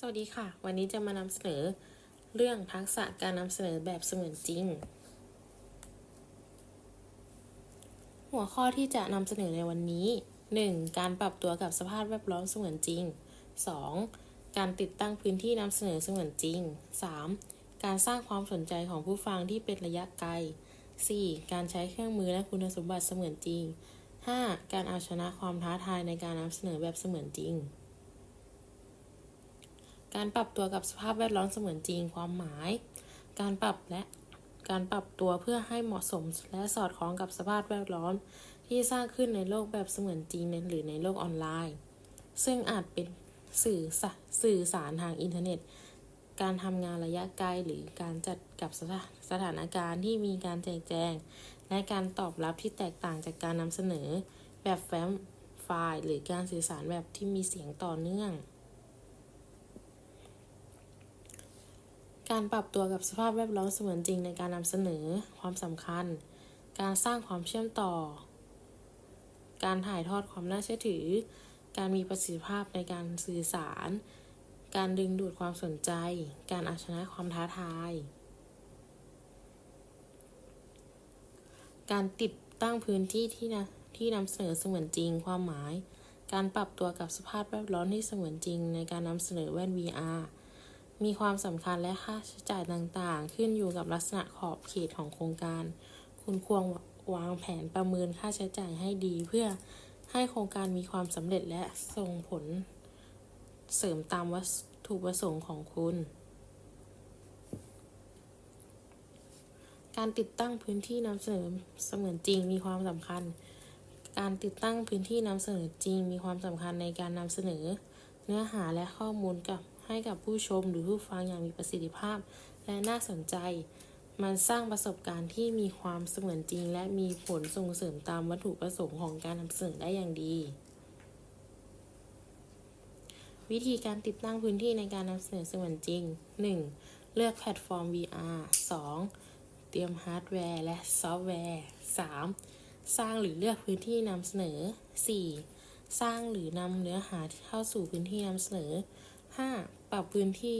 สวัสดีค่ะ วันนี้จะมานำเสนอเรื่องทักษะการนำเสนอแบบเสมือนจริง หัวข้อที่จะนำเสนอในวันนี้ 1. การปรับตัวกับสภาพแวดล้อมเสมือนจริง 2. การติดตั้งพื้นที่นำเสนอเสมือนจริง 3. การสร้างความสนใจของผู้ฟังที่เป็นระยะไกล 4. การใช้เครื่องมือและคุณสมบัติเสมือนจริง 5. การเอาชนะความท้าทายในการนำเสนอแบบเสมือนจริง การปรับตัวกับสภาพแวดล้อมเสมือนจริงความหมาย การปรับและการปรับตัวเพื่อให้เหมาะสมและสอดคล้องกับสภาพแวดล้อม ที่สร้างขึ้นในโลกแบบเสมือนจริงหรือในโลกออนไลน์ ซึ่งอาจเป็นสื่อสสื่อสารทางอินเทอร์เน็ต การทำงานระยะไกลหรือการจัดกับสถาสถานการณ์ที่มีการแจกแจง และการตอบรับที่แตกต่างจากการนำเสนอ แบบแฟ้มไฟล์ หรือการสื่อสารแบบที่มีเสียงต่อเนื่อง การปรับตัวกับสภาพแวดล้อมเสมือนจริงในการนำเสนอ ความสำคัญ การสร้างความเชื่อมต่อ การถ่ายทอดความน่าเชื่อถือ การมีประสิทธิภาพในการสื่อสาร การดึงดูดความสนใจ การเอาชนะความท้าทาย การติดตั้งพื้นที่ที่นะที่นำเสนอเสมือนจริงความหมาย การปรับตัวกับสภาพแวดล้อมที่เสมือนจริงในการนำเสนอแว่น VR มีความสำคัญและค่าใช้จ่ายต่างๆ ขึ้นอยู่กับลักษณะขอบเขตของโครงการ คุณควรวางแผนประเมินค่าใช้จ่ายให้ดี เพื่อให้โครงการมีความสำเร็จและส่งผลเสริมตามวัตถุประสงค์ของคุณ การติดตั้งพื้นที่นำเสนอเสมือนจริงมีความสำคัญ การติดตั้งพื้นที่นำเสนอจริงมีความสำคัญในการนำเสนอเนื้อหาและข้อมูลกับ ให้กับผู้ชมหรือผู้ฟังอย่างมีประสิทธิภาพ และน่าสนใจ มันสร้างประสบการณ์ที่มีความเสมือนจริง และมีผลส่งเสริมตามวัตถุประสงค์ของการนำเสนอได้อย่างดี วิธีการติดตั้งพื้นที่ในการนำเสนอเสมือนจริง 1. เลือกแพลตฟอร์ม VR 2. เตรียมฮาร์ดแวร์และซอฟต์แวร์ 3. สร้างหรือเลือกพื้นที่นำเสนอ 4. สร้างหรือนำเนื้อหาเข้าสู่พื้นที่นำเสนอ 5. ปรับพื้นที่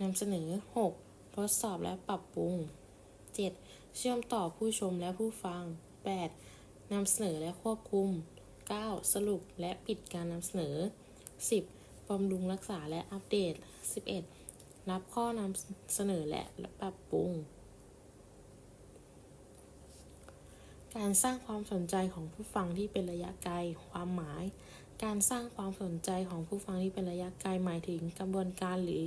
นำเสนอ 6. ทดสอบและปรับปรุง 7. เชื่อมต่อผู้ชมและผู้ฟัง 8. นำเสนอและควบคุม 9. สรุปและปิดการนำเสนอ 10. บำรุงรักษาและอัปเดต 11. รับข้อนำเสนอและปรับปรุง การสร้างความสนใจของผู้ฟังที่เป็นระยะไกล ความหมาย การสร้างความสนใจของผู้ฟังที่เป็นระยะไกลหมายถึงกระบวนการหรือ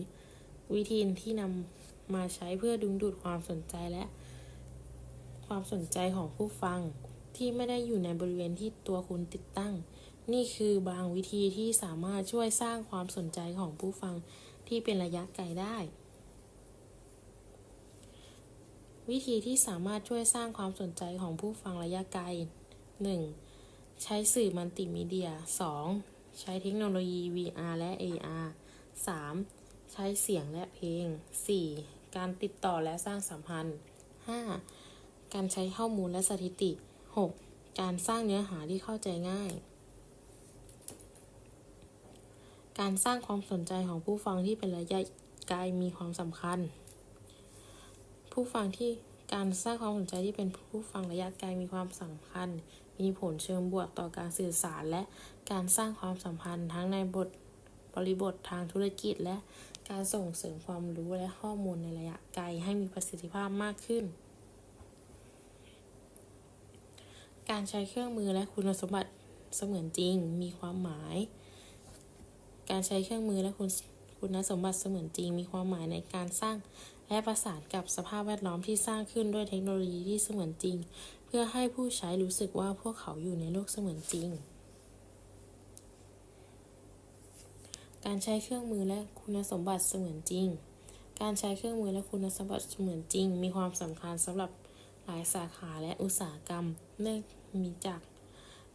วิธีที่นำมาใช้เพื่อดึงดูดความสนใจและ ความสนใจของผู้ฟังที่ไม่ได้อยู่ในบริเวณที่ตัวคุณติดตั้ง นี่คือบางวิธีที่สามารถช่วยสร้างความสนใจของผู้ฟังที่เป็นระยะไกลได้ วิธีที่สามารถช่วยสร้างความสนใจของผู้ฟังระยะไกล 1. ใช้สื่อมัลติมีเดีย 2. ใช้เทคโนโลยี VR และ AR 3. ใช้เสียงและเพลง 4. การติดต่อและสร้างสัมพันธ์ 5. การใช้ข้อมูลและสถิติ 6. การสร้างเนื้อหาที่เข้าใจง่าย การสร้างความสนใจของผู้ฟังที่เป็นระยะไกลมีความสำคัญ ผู้ฟังที่การสร้างความสนใจที่เป็นผู้ฟังระยะไกลมีความสำคัญ มีผลเชิงบวกต่อการสื่อสารและการสร้างความสัมพันธ์ทั้งในบทบริบททางธุรกิจ และการส่งเสริมความรู้และข้อมูลในระยะไกลให้มีประสิทธิภาพมากขึ้น การใช้เครื่องมือและคุณสมบัติเสมือนจริง มีความหมาย การใช้เครื่องมือและคุณคุณสมบัติเสมือนจริง มีความหมายในการสร้าง และประสานกับสภาพแวดล้อมที่สร้างขึ้นด้วยเทคโนโลยีที่เสมือนจริง เพื่อให้ผู้ใช้รู้สึกว่าพวกเขาอยู่ในโลกเสมือนจริง การใช้เครื่องมือและคุณสมบัติเสมือนจริง การใช้เครื่องมือและคุณสมบัติเสมือนจริง มีความสำคัญสำหรับหลายสาขาและอุตสาหกรรมเนื่องมีจาก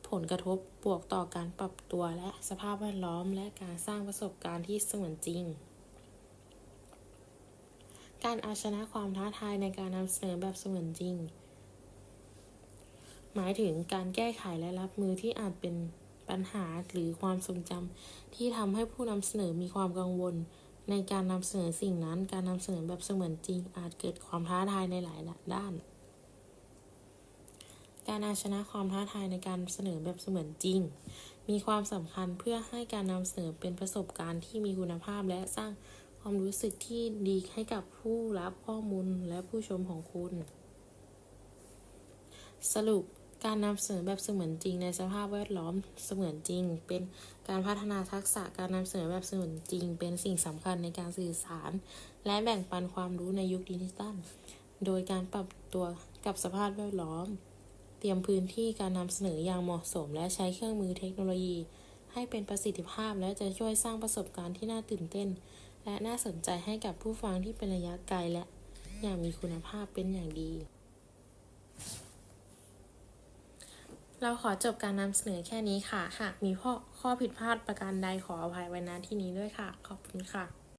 ผลกระทบบวกต่อการปรับตัวและสภาพแวดล้อม และการสร้างประสบการณ์ที่เสมือนจริง การเอาชนะความท้าทายในการนำเสนอแบบเสมือนจริง หมายถึงการแก้ไขและรับมือที่อาจเป็นปัญหาหรือความทรงจำที่ทำให้ผู้นำเสนอมีความกังวล ในการนำเสนอสิ่งนั้น การนำเสนอแบบเสมือนจริง อาจเกิดความท้าทายในหลายด้าน การเอาชนะความท้าทายในการเสนอแบบเสมือนจริง มีความสำคัญเพื่อให้การนำเสนอเป็นประสบการณ์ที่มีคุณภาพและสร้าง ความรู้สึกที่ดีให้กับผู้รับข้อมูลและผู้ชมของคุณ สรุปการนำเสนอแบบเสมือนจริงในสภาพแวดล้อมเสมือนจริง เป็นการพัฒนาทักษะการนำเสนอแบบเสมือนจริง เป็นสิ่งสำคัญในการสื่อสาร และแบ่งปันความรู้ในยุคดิจิทัล โดยการปรับตัวกับสภาพแวดล้อม เตรียมพื้นที่การนำเสนออย่างเหมาะสม และใช้เครื่องมือเทคโนโลยี ให้เป็นประสิทธิภาพและจะช่วยสร้างประสบการณ์ที่น่าตื่นเต้น และน่าสนใจให้กับผู้ฟังที่เป็นระยะไกลและอย่างมีคุณภาพเป็นอย่างดี เราขอจบการนำเสนอแค่นี้ค่ะ หากมีข้อข้อผิดพลาดประการใดขออภัยไว้ณที่นี้ด้วยค่ะ ขอบคุณค่ะ